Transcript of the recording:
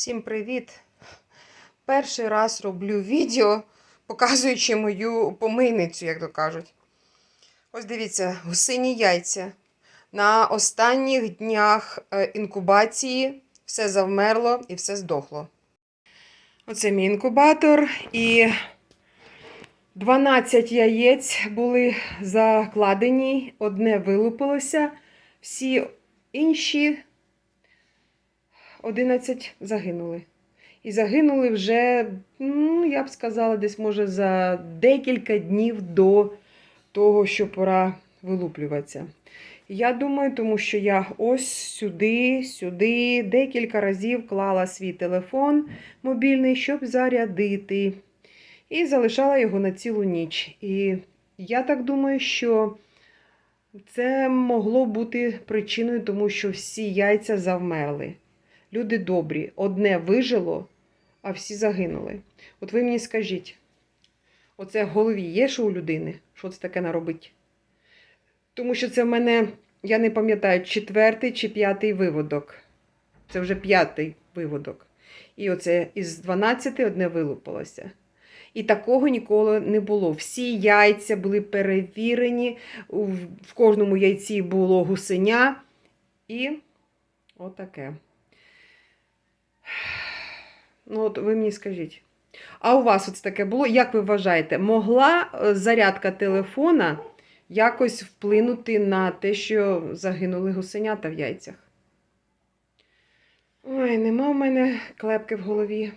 Всім привіт! Перший раз роблю відео, показуючи мою помийницю, як то кажуть. Ось дивіться, гусині яйця. На останніх днях е, інкубації все завмерло і все здохло. Оце мій інкубатор і 12 яєць були закладені, одне вилупилося, всі інші 11 загинули. І загинули вже, ну, я б сказала, десь може за декілька днів до того, що пора вилуплюватися. Я думаю, тому що я ось сюди, сюди декілька разів клала свій телефон мобільний, щоб зарядити. І залишала його на цілу ніч. І я так думаю, що це могло бути причиною, тому що всі яйця завмерли. Люди добрі, одне вижило, а всі загинули. От ви мені скажіть, оце в голові є, що у людини? Що це таке наробить? Тому що це в мене, я не пам'ятаю, четвертий чи п'ятий виводок. Це вже п'ятий виводок. І оце із 12 одне вилупилося. І такого ніколи не було. Всі яйця були перевірені, в кожному яйці було гусеня. І отаке. Ну, от ви мені скажіть. А у вас ось таке було? Як ви вважаєте, могла е, зарядка телефона якось вплинути на те, що загинули гусенята в яйцях? Ой, нема в мене клепки в голові.